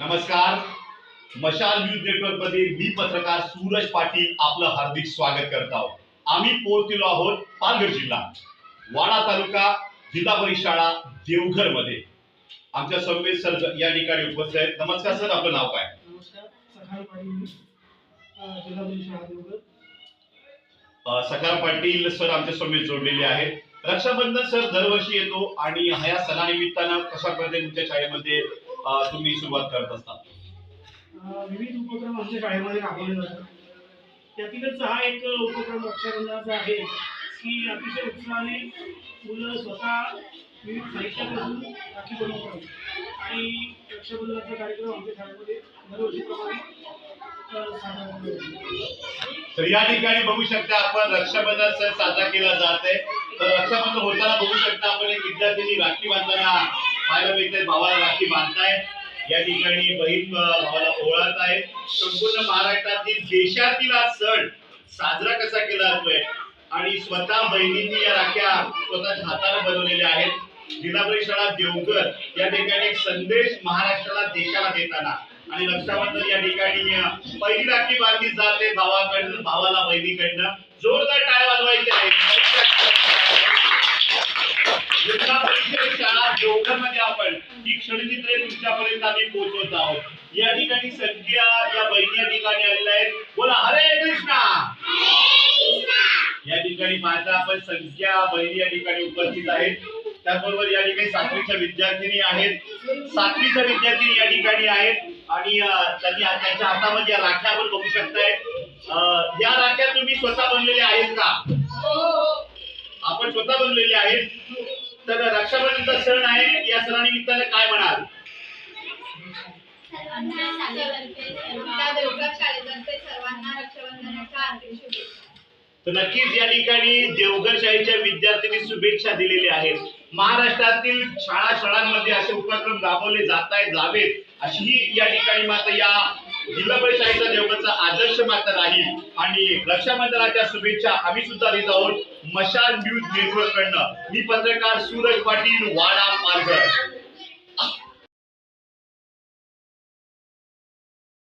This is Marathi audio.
नमस्कार. मशाल न्यूज नेटवर्कमध्ये मी पत्रकार सूरज पाटील आपलं हार्दिक स्वागत करत आहोत. आम्ही पोहोचलेलो आहोत पालघर जिल्हा वाडा तालुका जिल्हा परिषद शाळा देवघरमध्ये आमच्या संवेद सर या ठिकाणी उपस्थित आहेत. नमस्कार सर आपलं नाव काय? पाटील सकार पाटील सर आमच्या समवेत जोडलेले आहेत. रक्षाबंधन सर दरवर्षी येतो आणि ह्या सणानिमित्तानं कशा प्रकारे तुमच्या शाळेमध्ये तुम्ही सुरुवात करत असता. विविध उपक्रम आमच्या शाळेमध्ये राबवले जातात. त्यातीलच हा एक उपक्रम रक्षाबंधनाचा आहे की अतिशय उत्साहाने मुलं स्वतः विविध साहित्यापासून राखी बनवतात आणि रक्षाबंधनाचा कार्यक्रम आमच्या शाळेमध्ये दरवर्षीप्रमाणे साजरा तर या ठिकाणी बघू शकता आपण रक्षाबंधन सण साजरा केला जात आहे. तर रक्षाबंधन होताना बघू शकता आपण एक विद्यार्थ्यांनी राखी बांधताना पाहायला मिळते भावाला राखी बांधताय. या ठिकाणी बहीण भावाला ओळखत आहे संपूर्ण महाराष्ट्रातील देशातील हा सण साजरा कसा केला जातोय? आणि स्वतः बहिणींनी या राख्या स्वतःच्या हाताने बनवलेल्या आहेत. जिल्हा परिषदा देवघर या ठिकाणी एक संदेश महाराष्ट्राला देशाला देताना आणि रक्षाबंधन या ठिकाणी पहिली राखी बांधली जाते भावाकडनं भावाला बहिणीकडनं. जोरदार टाळ्या वाजवायच्या आहेत. जिल्हा परिषद शाळा आपण ही क्षणचित्रे तुमच्यापर्यंत आम्ही पोहोचवत आहोत. या ठिकाणी संख्या या बहिणी या ठिकाणी आलेल्या आहेत. बोला हरे कृष्णा! या ठिकाणी पाहता आपण संख्या बहिणी या ठिकाणी उपस्थित आहेत. त्याचबरोबर या ठिकाणी सातवीच्या विद्यार्थिनी आहेत. सातवीच्या विद्यार्थिनी या ठिकाणी आहेत. आणि त्यांनी त्यांच्या हातामध्ये या राख्या आपण बघू शकताय अं, या राख्या तुम्ही स्वतः बनलेल्या आहेत का? आपण स्वतः बनलेले आहेत. तर रक्षाबंधनचा सण आहे या सणानिमित्ताने काय म्हणाल? तर नक्कीच या ठिकाणी देवघर शाळेच्या विद्यार्थ्यांनी शुभेच्छा दिलेल्या आहेत. महाराष्ट्रातील शाळा शाळांमध्ये असे उपक्रम राबवले जात आहेत जावेत अशीही या ठिकाणी मात्र या जिल्हा परिषद आदर्श मात्र राहील. आणि रक्षाबंधनाच्या शुभेच्छा आम्ही सुद्धा देत आहोत मशाल न्यूज नेटवर्क कडनं मी पत्रकार सूरज पाटील वाडा पालघर